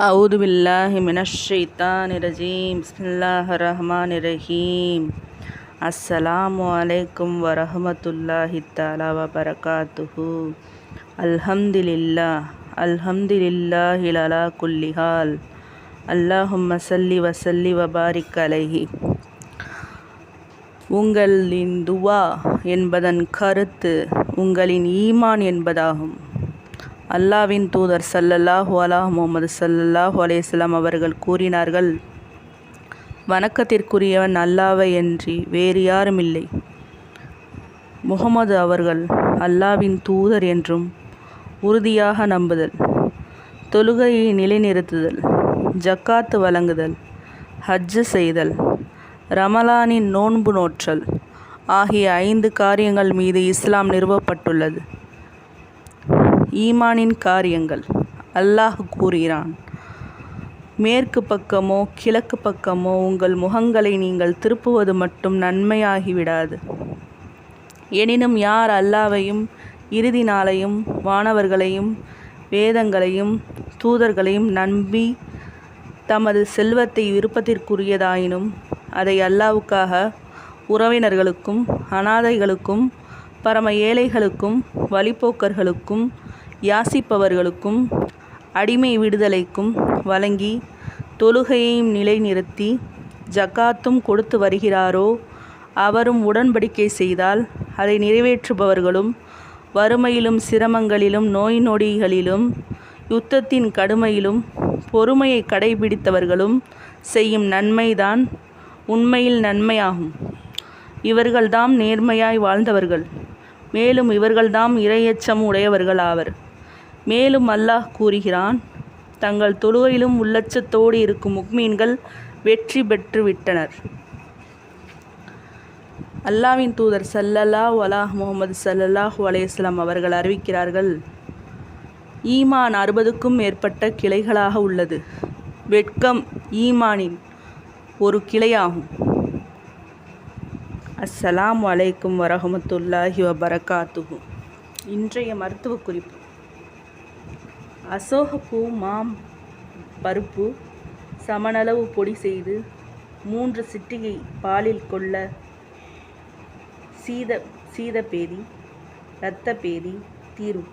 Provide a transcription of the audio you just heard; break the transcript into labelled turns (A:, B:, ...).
A: அவுது பில்லாஹி மினஷைத்தான் இரஜீம் பிஸ்மில்லாஹ் ரஹ்மான் இரஹீம் அஸ்ஸலாமு அலைக்கும் வரஹமத்துல்லாஹி தாலா வபரகாத்துஹு அல்ஹம்துலில்லா அல்ஹம்துலில்லாஹி லலா குல்லிஹால் அல்லாஹும் மசல்லி வசல்லி வபாரிக் அலைஹி உங்களின் துவா என்பதன் கருத்து உங்களின் ஈமான் என்பதாகும். அல்லாவின் தூதர் சல்லல்லாஹு அலா முகமது சல்லல்லாஹு அலேஸ்லாம் அவர்கள் கூறினார்கள் வணக்கத்திற்குரியவன் அல்லாவை என்று வேறு யாரும் இல்லை. முகமது அவர்கள் அல்லாவின் தூதர் என்றும் உறுதியாக நம்புதல் தொழுகையை நிலைநிறுத்துதல் ஜக்காத்து வழங்குதல் ஹஜ்ஜு செய்தல் ரமலானின் நோன்பு நோற்றல் ஆகிய ஐந்து காரியங்கள் மீது இஸ்லாம் நிறுவப்பட்டுள்ளது. ஈமானின் காரியங்கள். அல்லாஹ் கூறுகிறான் மேற்கு பக்கமோ கிழக்கு பக்கமோ உங்கள் முகங்களை நீங்கள் திருப்புவது மட்டும் நன்மையாகிவிடாது. எனினும் யார் அல்லாவையும் இறுதி நாளையும் வானவர்களையும் வேதங்களையும் தூதர்களையும் நம்பி தமது செல்வத்தை விருப்பத்திற்குரியதாயினும் அதை அல்லாவுக்காக உறவினர்களுக்கும் அனாதைகளுக்கும் பரம ஏழைகளுக்கும் வழிப்போக்கர்களுக்கும் யாசிப்பவர்களுக்கும் அடிமை விடுதலைக்கும் வழங்கி தொழுகையையும் நிலைநிறுத்தி ஜக்காத்தும் கொடுத்து வருகிறாரோ அவரும் உடன்படிக்கை செய்தால் அதை நிறைவேற்றுபவர்களும் வறுமையிலும் சிரமங்களிலும் நோய் நொடிகளிலும் யுத்தத்தின் கடுமையிலும் பொறுமையை கடைபிடித்தவர்களும் செய்யும் நன்மைதான் உண்மையில் நன்மையாகும். இவர்கள்தாம் நேர்மையாய் வாழ்ந்தவர்கள். மேலும் இவர்கள்தாம் இரையச்சம் உடையவர்கள் ஆவர். மேலும் அல்லாஹ் கூறுகிறான் தங்கள் தொழுகையிலும் உள்ளச்சத்தோடு இருக்கும் முக்மீன்கள் வெற்றி பெற்று விட்டனர். அல்லாவின் தூதர் சல்லல்லாஹ் அலாஹ் முகமது சல்லல்லாஹ் அலையம் அவர்கள் அறிவிக்கிறார்கள் ஈமான் அறுபதுக்கும் மேற்பட்ட கிளைகளாக உள்ளது. வெட்கம் ஈமானின் ஒரு கிளையாகும். அஸ்ஸலாம் வலைக்கும் வரஹமத்துல்லாஹி வபரகாத்துகும் இன்றைய மருத்துவ குறிப்பு. அசோகப்பூ மாம் பருப்பு சமனளவு பொடி செய்து மூன்று சிட்டிகை பாலில் கொள்ள சீத சீதப்பேதி இரத்தப்பேதி தீரும்.